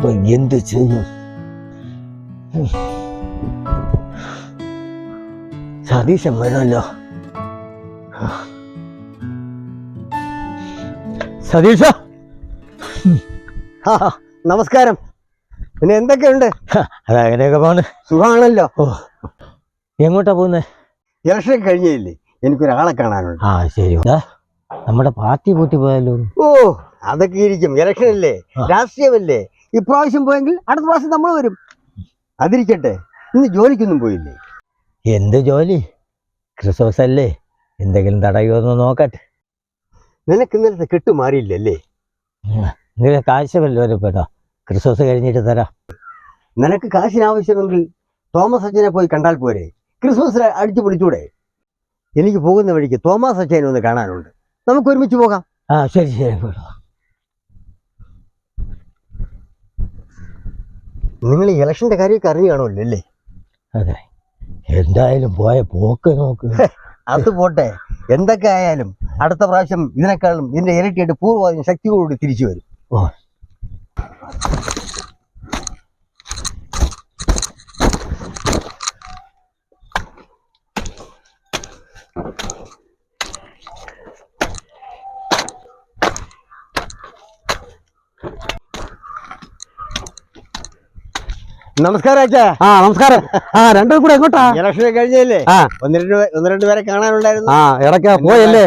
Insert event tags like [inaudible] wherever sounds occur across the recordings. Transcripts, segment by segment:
ഇപ്പൊ എന്ത് ചെയ്യും. സതീശൻ വേണമല്ലോ സതീശ നമസ്കാരം. പിന്നെ എന്തൊക്കെയുണ്ട്? അതങ്ങനെയൊക്കെ പോണ്. സുഖമാണല്ലോ എങ്ങോട്ടാ പോകുന്നേ ഇലക്ഷൻ കഴിഞ്ഞില്ലേ? എനിക്കൊരാളെ കാണാനുണ്ട്. ആ ശരി. നമ്മുടെ പാർട്ടി പൂട്ടി പോയാലോ ഓ അതൊക്കെ ഇരിക്കും. ഇലക്ഷൻ അല്ലേ. രാഷ്ട്രീയമല്ലേ? ഇപ്രാവശ്യം പോയെങ്കിൽ അടുത്ത പ്രാവശ്യം നമ്മൾ വരും. അതിരിക്കട്ടെ ഇന്ന് ജോലിക്കൊന്നും പോയില്ലേ? എന്ത് ജോലി? ക്രിസ്മസ് അല്ലേ എന്തെങ്കിലും തടയുമെന്ന് നോക്കട്ടെ. നിനക്ക് ഇന്നലത്തെ കെട്ട് മാറിയില്ലല്ലേ? നിനക്ക് കാശ് വല്ലവരും പെട്ടോ ക്രിസ്മസ് കഴിഞ്ഞിട്ട് തരാം. നിനക്ക് കാശിന് ആവശ്യമെങ്കിൽ തോമസ് അച്ഛനെ പോയി കണ്ടാൽ പോരെ. ക്രിസ്മസ് അടിച്ചു പൊളിച്ചൂടെ. എനിക്ക് പോകുന്ന വഴിക്ക് തോമസ് അച്ഛനെ ഒന്ന് കാണാനുണ്ട്. നമുക്ക് ഒരുമിച്ച് പോകാം. ആ ശരി ശരി നിങ്ങൾ ഇലക്ഷന്റെ കാര്യമൊക്കെ അറിയുകയാണല്ലോ അല്ലേ അതെ. എന്തായാലും പോയ പോക്ക് നോക്ക്. അത് പോട്ടെ. എന്തൊക്കെ ആയാലും അടുത്ത പ്രാവശ്യം ഇതിനേക്കാളും ഇതിന്റെ ഇരട്ടിയായിട്ട് പൂർവം ശക്തിയോടുകൂടി തിരിച്ചു വരും. ഓ. നമസ്കാരം അച്ഛാ. ആ നമസ്കാരം. ആ രണ്ടും കൂടെ എങ്ങോട്ടാ? ഇലക്ഷൻ കഴിഞ്ഞല്ലേ? ആ. ഒന്ന് രണ്ട് ഒന്ന് രണ്ട് പേരെ കാണാനുണ്ടായിരുന്നു. ആ ഇടയ്ക്ക പോയല്ലേ?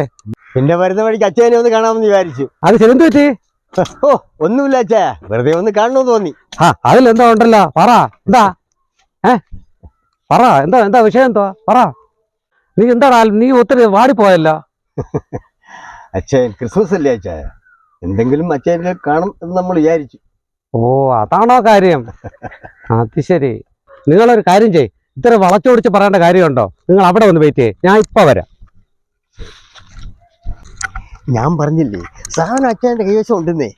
പിന്നെ വരുന്ന വഴിക്ക് അച്ഛനെ ഒന്ന് കാണാമെന്ന് വിചാരിച്ചു. അത് ശരി എന്ത് പറ്റി? ഓ ഒന്നുമില്ല അച്ഛാ. വെറുതെ ഒന്ന് കാണണമെന്ന് തോന്നി. ആ അതിലെന്താ ഉണ്ടല്ലോ. പറ എന്താ? ഏ? പറ എന്താ എന്താ വിഷയം എന്തോ? പറ. നീ എന്താടാ നീ ഒത്തിരി വാടിപ്പോയല്ലോ. [laughs] അച്ഛൻ ക്രിസ്മസ് അല്ലേ അച്ഛാ? എന്തെങ്കിലും അച്ഛനെ കാണും എന്ന് നമ്മൾ വിചാരിച്ചു. ഓ അതാണോ കാര്യം? അത് ശരി. നിങ്ങളൊരു കാര്യം ചെയ് ഇത്ര വളച്ചോടിച്ച് പറയേണ്ട കാര്യമുണ്ടോ? നിങ്ങൾ അവിടെ വന്ന് വെയിറ്റ് ചെയ്യേ. ഞാൻ ഇപ്പൊ വരാം. ഞാൻ പറഞ്ഞില്ലേ സാധനം അച്ഛന്റെ കൈവശം ഉണ്ടെന്നേ.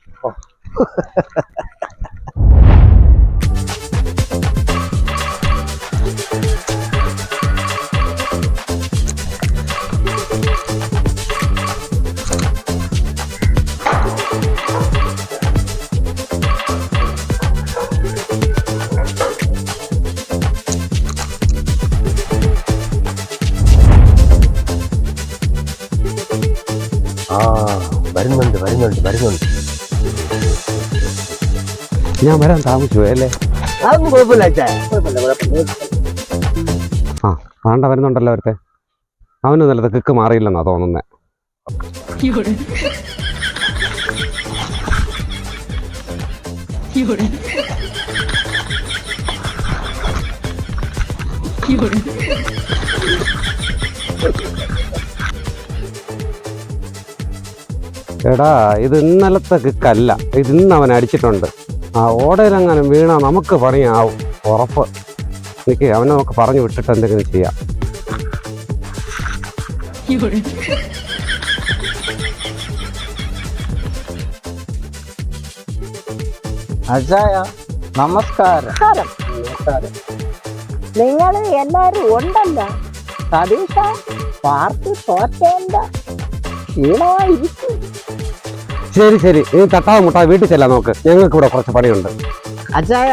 ഞാൻ വരാൻ താമസിച്ചു അല്ലേ? ആ ആണ്ട വരുന്നുണ്ടല്ലോ അവരുടെ അവന് നല്ലത് കിക്ക് മാറിയില്ലെന്നാ തോന്നുന്നേ. എടാ ഇത് ഇന്നലത്തെ കിക്കല്ല. ഇത് ഇന്ന് അവൻ അടിച്ചിട്ടുണ്ട്. ആ ഓടയിലെങ്ങാനും വീണാൽ നമുക്ക് പണിയാവും. ഉറപ്പ്. എനിക്ക് അവനെ നമുക്ക് പറഞ്ഞു വിട്ടിട്ട് എന്തെങ്കിലും ചെയ്യാം. അജായ നമസ്കാരം. നിങ്ങൾ എല്ലാരും ഉണ്ടല്ലോ. സതീഷ പാർട്ടി തോറ്റേണ്ട. ക്ഷീണമായിരിക്കും. ശരി ശരി. ഈ തട്ടാവ് മുട്ട വീട്ടിൽ ചെല്ലാം നോക്ക് ഞങ്ങൾക്ക് ഇവിടെ കുറച്ച് പണിയുണ്ട്. അച്ചായ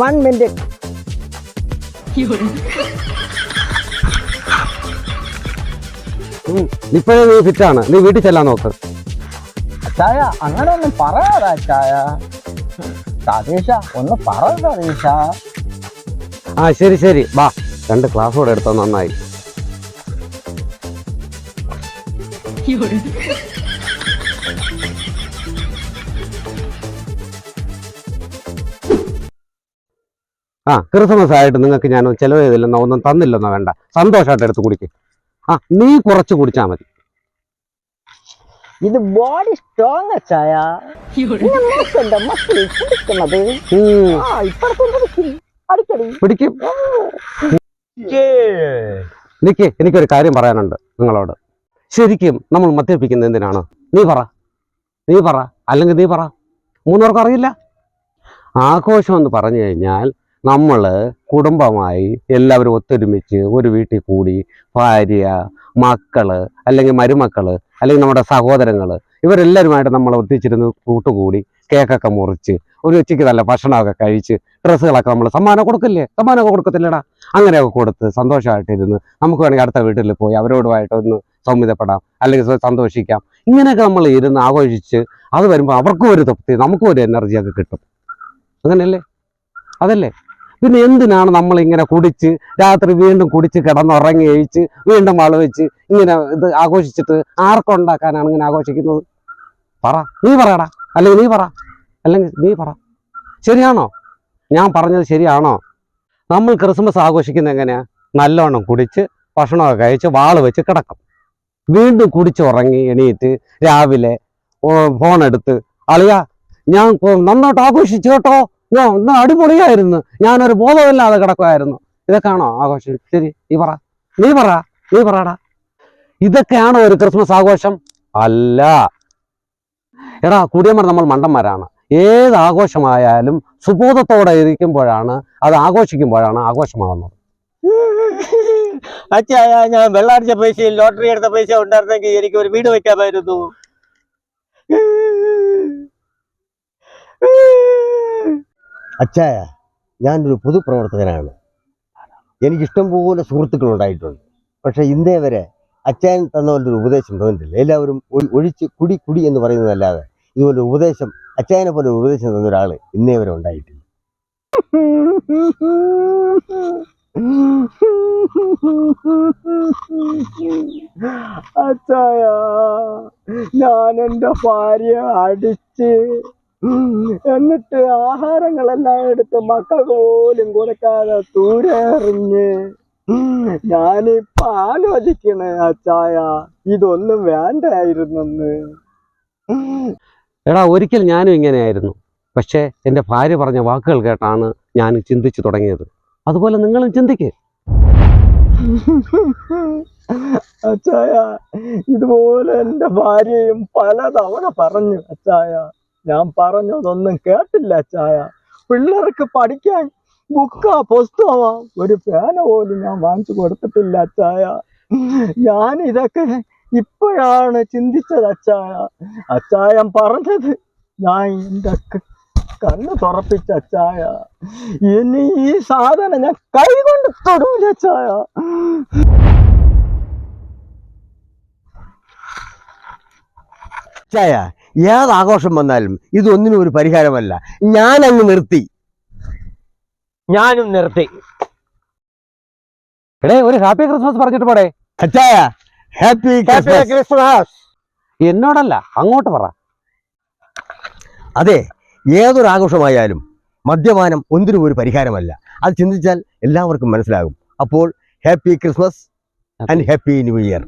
വൺ മിനിറ്റ്，ഇപ്പോഴേ നീ ഫിറ്റാണ് നീ വീട്ടിൽ ചെല്ലാൻ നോക്ക്. അച്ചായ അങ്ങനെ ഒന്നും പറയാതാ അച്ചായ. സതീഷ ഒന്ന് പറ ആ ശരി ശരി. വാ രണ്ട് ക്ലാസ് കൂടെ എടുത്തോ നന്നായി. ആ ക്രിസ്മസ് ആയിട്ട് നിങ്ങൾക്ക് ഞാൻ ചിലവ് ചെയ്തില്ലെന്നോ ഒന്നും തന്നില്ലെന്നോ വേണ്ട. സന്തോഷമായിട്ട് എടുത്ത് കുടിക്ക്. ആ നീ കുറച്ച് കുടിച്ചാൽ മതി. ഇത് ബോഡി സ്ട്രോങ് ചായ. 有人，മൂക്കുണ്ട് മസിൽ കുടിക്കുന്നത് ഉം, ആ ഇപ്പഴത്തെ കുടിക്കും. അടിക്കടി. പിടിക്കും. നിക്ക് എനിക്കൊരു കാര്യം പറയാനുണ്ട് നിങ്ങളോട്. ശരിക്കും നമ്മൾ മദ്യപിക്കുന്നത് എന്തിനാണ്? നീ പറ. നീ പറ. അല്ലെങ്കിൽ നീ പറ. മൂന്നുപേർക്കും അറിയില്ല. ആഘോഷം എന്ന് പറഞ്ഞു കഴിഞ്ഞാൽ നമ്മൾ കുടുംബമായി എല്ലാവരും ഒത്തൊരുമിച്ച് ഒരു വീട്ടിൽ കൂടി ഭാര്യ മക്കൾ അല്ലെങ്കിൽ മരുമക്കൾ അല്ലെങ്കിൽ നമ്മുടെ സഹോദരങ്ങൾ ഇവരെല്ലാവരുമായിട്ട് നമ്മൾ ഒത്തിച്ചിരുന്ന് കൂട്ടുകൂടി കേക്കൊക്കെ മുറിച്ച് ഒരു ഉച്ചയ്ക്ക് നല്ല ഭക്ഷണമൊക്കെ കഴിച്ച് ഡ്രസ്സുകളൊക്കെ നമ്മൾ സമ്മാനം കൊടുക്കില്ലേ? സമ്മാനമൊക്കെ കൊടുക്കത്തില്ലടാ. അങ്ങനെയൊക്കെ കൊടുത്ത് സന്തോഷമായിട്ടിരുന്ന് നമുക്ക് വേണമെങ്കിൽ അടുത്ത വീട്ടിൽ പോയി അവരോടുമായിട്ട് ഒന്ന് സൗമ്യതപ്പെടാം അല്ലെങ്കിൽ സന്തോഷിക്കാം. ഇങ്ങനെയൊക്കെ നമ്മൾ ഇരുന്ന് ആഘോഷിച്ച് അത് വരുമ്പോൾ അവർക്കും ഒരു തൃപ്തി നമുക്കും ഒരു എനർജിയൊക്കെ കിട്ടും. അങ്ങനെയല്ലേ അതല്ലേ? പിന്നെ എന്തിനാണ് നമ്മൾ ഇങ്ങനെ കുടിച്ച് രാത്രി വീണ്ടും കുടിച്ച് കിടന്നുറങ്ങി കഴിച്ച് വീണ്ടും വള വെച്ച് ഇങ്ങനെ ഇത് ആഘോഷിച്ചിട്ട് ആർക്കുണ്ടാക്കാനാണ് ഇങ്ങനെ ആഘോഷിക്കുന്നത്? പറ. നീ പറയടാ. അല്ലെങ്കിൽ നീ പറ. അല്ലെങ്കിൽ നീ പറ. ശരിയാണോ? ഞാൻ പറഞ്ഞത് ശരിയാണോ? നമ്മൾ ക്രിസ്മസ് ആഘോഷിക്കുന്നത് എങ്ങനെയാണ് നല്ലോണം കുടിച്ച് ഭക്ഷണമൊക്കെ കഴിച്ച് വാൾ വെച്ച് കിടക്കും. വീണ്ടും കുടിച്ച് ഉറങ്ങി എണീറ്റ് രാവിലെ ഫോണെടുത്ത് അളിയാ ഞാൻ നന്നായിട്ട് ആഘോഷിച്ചു കേട്ടോ. ഇന്ന് അടിപൊളിയായിരുന്നു. ഞാനൊരു ബോധമില്ലാതെ കിടക്കുമായിരുന്നു ഇതൊക്കെയാണോ ആഘോഷം? ശരി നീ പറ. നീ പറ നീ പറടാ. ഇതൊക്കെയാണോ ഒരു ക്രിസ്മസ് ആഘോഷം? അല്ല. എടാ കുടിയന്മാർ നമ്മൾ മണ്ടന്മാരാണ്. ഏത് ആഘോഷമായാലും സുബോധത്തോടെ ഇരിക്കുമ്പോഴാണ് അത് ആഘോഷിക്കുമ്പോഴാണ് ആഘോഷമാവുന്നത്. [laughs] ഞാൻ വെള്ളാടിച്ച പൈസ ലോട്ടറി എടുത്ത പൈസ ഉണ്ടായിരുന്നെങ്കിൽ എനിക്ക് ഒരു വീട് വെക്കാമായിരുന്നു. [laughs] അച്ചായ ഞാനൊരു പൊതുപ്രവർത്തകനാണ്. എനിക്കിഷ്ടം പോലെ സുഹൃത്തുക്കൾ ഉണ്ടായിട്ടുണ്ട്. പക്ഷെ ഇന്നേ വരെ അച്ചായൻ തന്ന പോലൊരു ഉപദേശം തന്നിട്ടില്ല. എല്ലാവരും ഒഴിച്ച് കുടി കുടി എന്ന് പറയുന്നതല്ലാതെ ഇതുപോലെ ഉപദേശം അച്ചായനെ പോലെ ഉപദേശം തന്ന ഒരാൾ ഇന്നേ വരെ ഉണ്ടായിട്ടില്ല. അച്ചായ ഞാൻ എന്റെ ഭാര്യ അടിച്ച് എന്നിട്ട് ആഹാരങ്ങളെല്ലാം എടുത്ത് മക്കൾക്ക് പോലും കൊടുക്കാതെ ദൂരെ ഞാനിപ്പൊ ഞാനിപ്പോ ആലോചിക്കണേ അച്ചായ ഇതൊന്നും വേണ്ടായിരുന്നെന്ന് എടാ ഒരിക്കൽ ഞാനും ഇങ്ങനെയായിരുന്നു. പക്ഷേ എന്റെ ഭാര്യ പറഞ്ഞ വാക്കുകൾ കേട്ടാണ് ഞാൻ ചിന്തിച്ചു തുടങ്ങിയത്. അതുപോലെ നിങ്ങളും ചിന്തിക്ക്. അച്ചായ ഇതുപോലെ എന്റെ ഭാര്യയും പലതവണ പറഞ്ഞു അച്ചായ. ഞാൻ പറഞ്ഞതൊന്നും കേട്ടില്ല ചായ പിള്ളേർക്ക് പഠിക്കാൻ ബുക്കാ പുസ്തകമാ. ഒരു പേന പോലും ഞാൻ വാങ്ങിച്ചു കൊടുത്തിട്ടില്ല അച്ചായ. ഞാൻ ഇതൊക്കെ ഇപ്പോഴാണ് ചിന്തിച്ചത് അച്ചായ. അച്ചായൻ പറഞ്ഞത് ഞാൻ എന്റെ കണ്ണ് തുറപ്പിച്ച അച്ചായ. ഇനി ഈ സാധനം ഞാൻ കൈകൊണ്ട് തൊടൂല അച്ചായ. അച്ചായ ഏത് ആഘോഷം വന്നാലും ഇതൊന്നിനും ഒരു പരിഹാരമല്ല. ഞാനങ്ങ് അങ്ങ് നിർത്തി. ഞാനും നിർത്തി. എടേ ഒരു ഹാപ്പി ക്രിസ്മസ് പറഞ്ഞിട്ട് പോടേ. അച്ചായ ഹാപ്പി ക്രിസ്മസ്. എന്നോടല്ല അങ്ങോട്ട് പറ. അതെ ഏതൊരു ആഘോഷമായാലും മദ്യപാനം ഒന്നിനും ഒരു പരിഹാരമല്ല. അത് ചിന്തിച്ചാൽ എല്ലാവർക്കും മനസ്സിലാകും. അപ്പോൾ happy Christmas and happy new year.